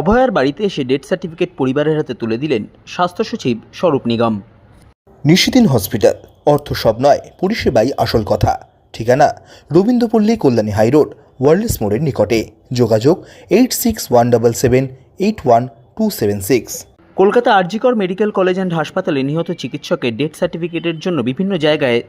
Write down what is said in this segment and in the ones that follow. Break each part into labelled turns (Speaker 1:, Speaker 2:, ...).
Speaker 1: অভয়ার বাড়িতে এসে ডেথ সার্টিফিকেট পরিবারের হাতে তুলে দিলেন স্বাস্থ্য সচিব স্বরূপ নিগম।
Speaker 2: নিশিদিন হসপিটাল অর্থ সব নয় পরিষেবাই আসল কথা। ঠিকানা রবীন্দ্রপল্লী কল্যাণী হাইরোড ওয়ার্ল্ডস মোড়ের নিকটে। যোগাযোগ eight six one double seven eight one two seven six
Speaker 1: Kolkata RG Kar medical college and হাসপাতালে নিহত চিকিৎসকের ডেথ সার্টিফিকেটের জন্য বিভিন্ন জায়গায়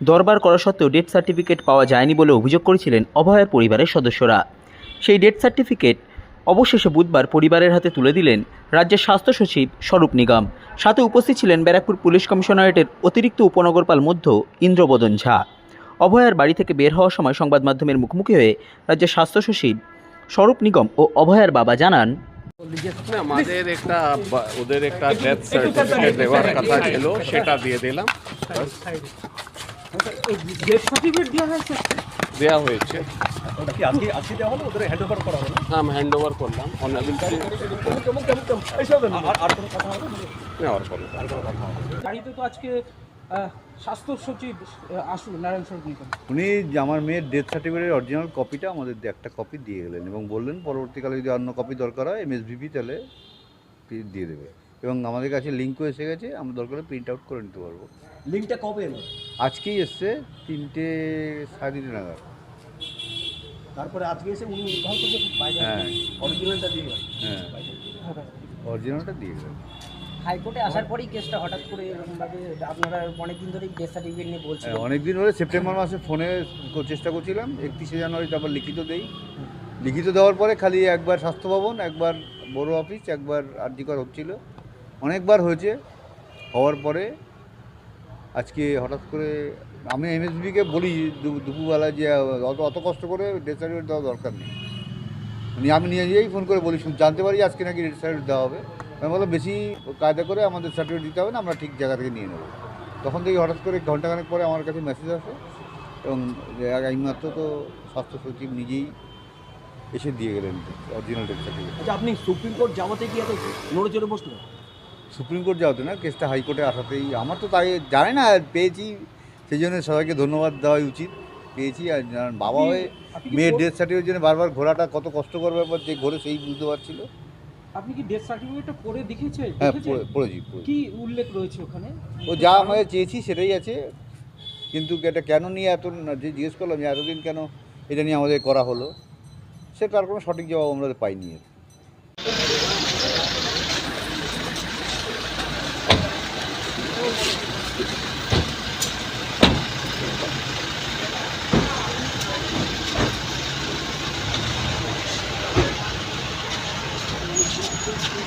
Speaker 1: দরবার করা সত্ত্বেও ডেথ সার্টিফিকেট পাওয়া যায়নি বলে অভিযোগ করেছিলেন অভয়ার পরিবারের সদস্যরা। সেই ডেথ সার্টিফিকেট অবশেষে বুধবার পরিবারের হাতে তুলে দিলেন রাজ্যের স্বাস্থ্য সচিব স্বরূপ নিগম। সাথে উপস্থিত ছিলেন ব্যারাকপুর পুলিশ কমিশনারেটের অতিরিক্ত উপনগরপাল মধ্য ইন্দ্রবদন ঝা। অভয়ার বাড়ি থেকে বের হওয়ার সময় সংবাদ মাধ্যমের মুখোমুখি হয়ে রাজ্যের স্বাস্থ্য সচিব স্বরূপ নিগম ও অভয়ার বাবা জানান
Speaker 3: আমাদের একটা ওদের একটা ডেথ সার্টিফিকেট দেওয়ার কথা ছিল সেটা দিয়ে দিলাম।
Speaker 4: দেওয়া হয়েছে।
Speaker 3: হয়েছে
Speaker 4: কি আজকে আজকে দেওয়া হলো? ওদের হ্যান্ড ওভার করা হলো
Speaker 3: হ্যাঁ আমি হ্যান্ড ওভার করলাম
Speaker 4: আর আর কোনো কথা হলো
Speaker 3: নেওয়ার পরে
Speaker 4: গাড়িতে তো আজকে স্বাস্থ্য সচিব আহ, আসু নারায়ণ
Speaker 5: উনি আমার মেয়ের ডেথ সার্টিফিকেটের অরিজিনাল কপিটা আমাদের একটা কপি দিয়ে গেলেন এবং বললেন পরবর্তীকালে যদি অন্য কপি দরকার হয় এমএসবিপি তাহলে দিয়ে দেবে। এবং আমাদের কাছে লিঙ্কও এসে গেছে আমরা দরকার প্রিন্ট আউট করে নিতে পারব।
Speaker 4: লিঙ্কটা কবে এলো?
Speaker 5: আজকেই এসছে তিনটে সাড়ে তিনটে নাগাদ।
Speaker 4: তারপরে আজকে এসে উনি উদ্ধার করছে বাইরে
Speaker 5: হ্যাঁ।
Speaker 4: অরিজিনালটা দিয়ে গেল।
Speaker 5: হ্যাঁ। অরিজিনালটা দিয়ে গেলেন
Speaker 6: হাইকোর্টে আসার পরেই কেসটা হঠাৎ করে এরকমভাবে আপনারা অনেকদিন ধরেই ডেথ সার্টিফিকেট নিয়ে বলছিলেন।
Speaker 5: হ্যাঁ অনেক দিন ধরে সেপ্টেম্বর মাসে ফোনে চেষ্টা করছিলাম একত্রিশে জানুয়ারি তারপর লিখিত দেই। লিখিত দেওয়ার পরে খালি একবার স্বাস্থ্য ভবন একবার বড় অফিস একবার আর্জিকর হচ্ছিল। অনেকবার হয়েছে হওয়ার পরে আজকে হঠাৎ করে আমি এমএসবিকে বলি দুপুরবেলা যে অত অত কষ্ট করে ডেথ সার্টিফিকেট দেওয়া দরকার নেই। মানে আমি নিয়ে নিজেই ফোন করে বলি শুন- জানতে পারি আজকে নাকি ডেথ সার্টিফিকেট দেওয়া হবে। আমি বললাম বেশি কায়দা করে আমাদের সার্টিফিকেট দিতে হবে না আমরা ঠিক জায়গা থেকে নিয়ে নেব। তখন থেকে হঠাৎ করে ঘন্টাখানেক পরে আমার কাছে মেসেজ আসে এবং যে এইমাত্র তো স্বাস্থ্য সচিব নিজেই এসে দিয়ে গেলেন অরিজিনাল ডেথ সার্টিফিকেট
Speaker 4: আচ্ছা আপনি সুপ্রিম কোর্ট যাওয়াতে কি এত নড়ে চড়ে বসলেন
Speaker 5: সুপ্রিম কোর্ট যাওয়াতে না কেসটা হাইকোর্টে আসাতেই আমার তো তাই জানি না পেয়েছি সেই জন্য সবাইকে ধন্যবাদ দেওয়াই উচিত। পেয়েছি আর জানান বাবা হয়ে মেয়ের ডেথ সার্টিফিকেট জন্য বারবার ঘোরাটা কত কষ্টকর ব্যাপার যে ঘোরে সেই বুঝতে পারছিল।
Speaker 4: আপনি কি ডেথ সার্টিফিকেটটা পড়ে দেখেছে
Speaker 5: হ্যাঁ পড়েছি।
Speaker 4: কি উল্লেখ রয়েছে ওখানে?
Speaker 5: ও যা আমাদের চেয়েছি সেটাই আছে। কিন্তু এটা কেন নিয়ে এত যে জিজ্ঞেস করলাম যে এতদিন কেন এটা নিয়ে আমাদের করা হলো সে তার কোনো সঠিক জবাব আমরা পাইনি আর কি।